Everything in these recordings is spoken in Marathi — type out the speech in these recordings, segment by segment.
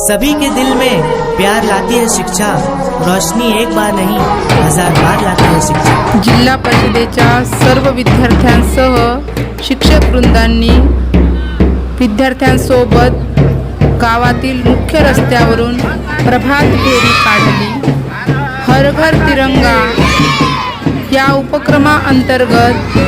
सभी के दिल में प्यार लाती है शिक्षा। रोशनी एक बार नहीं हजार बार लाती है शिक्षा। जिल्हा परिषदेच्या सर्व विद्यार्थ्यांसह शिक्षक वृंदांनी विद्यार्थ्यांसोबत गावातील मुख्य रस्त्यावरून प्रभात फेरी काढली. हर घर तिरंगा या उपक्रमाअंतर्गत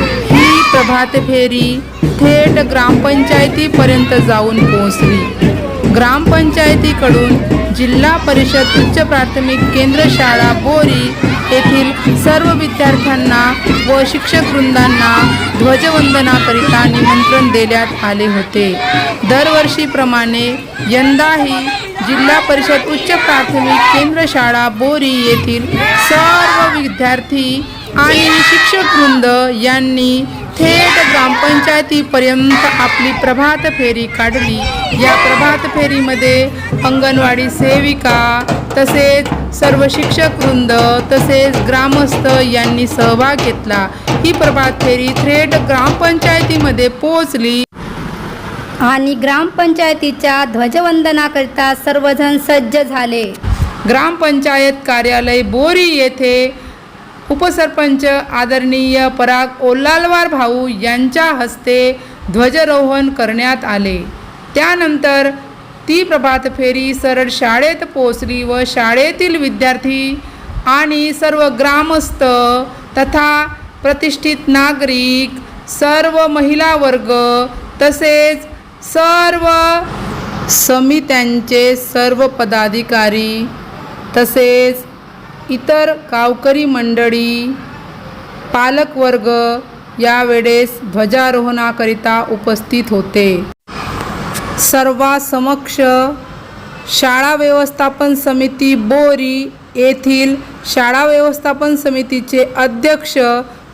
ही फेरी थेट ग्रामपंचायतीपर्यंत जाऊन पोहोचली. ग्रामपंचायतीकडून जिल्हा परिषद उच्च प्राथमिक केंद्र शाळा बोरी येथील सर्व विद्यार्थ्यांना व शिक्षक वृंदांना ध्वजवंदनाकरिता निमंत्रण देण्यात आले होते. दरवर्षीप्रमाणे यंदाही जिल्हा परिषद उच्च प्राथमिक केंद्र शाळा बोरी येथील सर्व विद्यार्थी आणि शिक्षक वृंद यांनी थेट ग्रामपंचायतीपर्यंत आपली प्रभात फेरी काढली. या प्रभात फेरीमध्ये अंगणवाडी सेविका तसेच सर्व शिक्षक वृंद तसेच ग्रामस्थ यांनी सहभाग घेतला. ही प्रभात फेरी थेट ग्रामपंचायतीमध्ये पोहोचली. आणि ग्रामपंचायतीच्या ध्वजवंदनाकरिता सर्वजण सज्ज झाले. ग्रामपंचायत कार्यालय बोरी येथे उपसरपंच आदरणीय पराग ओल्लालवार भाऊ यांच्या हस्ते ध्वजारोहण करण्यात आले. त्यानंतर ती प्रभात फेरी सरळ शाळेत पोचली व शाळेतील विद्यार्थी आणि सर्व ग्रामस्थ तथा प्रतिष्ठित नागरिक सर्व महिला वर्ग तसेच सर्व समित्यांचे सर्व पदाधिकारी तसेच इतर गावकरी मंडळी पालकवर्ग यावेळेस ध्वजारोहणाकरिता उपस्थित होते. सर्वासमक्ष शाळा व्यवस्थापन समिती बोरी येथील शाळा व्यवस्थापन समितीचे अध्यक्ष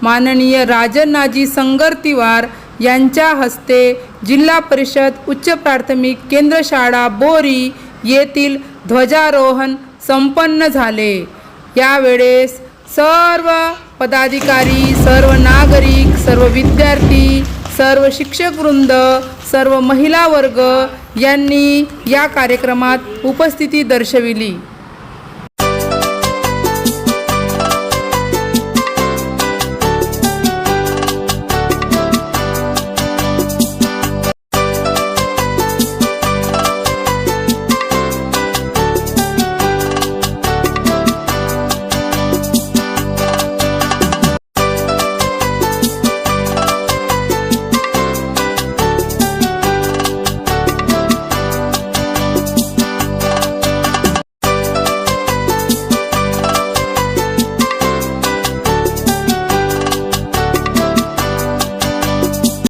माननीय राजन्नाजी संगरतिवार यांच्या हस्ते जिल्हा परिषद उच्च प्राथमिक केंद्र शाळा बोरी येथील ध्वजारोहण संपन्न झाले. त्यावेळेस सर्व पदाधिकारी सर्व नागरिक सर्व विद्यार्थी सर्व शिक्षक वृंद सर्व महिला वर्ग यांनी या कार्यक्रमात उपस्थिती दर्शविली.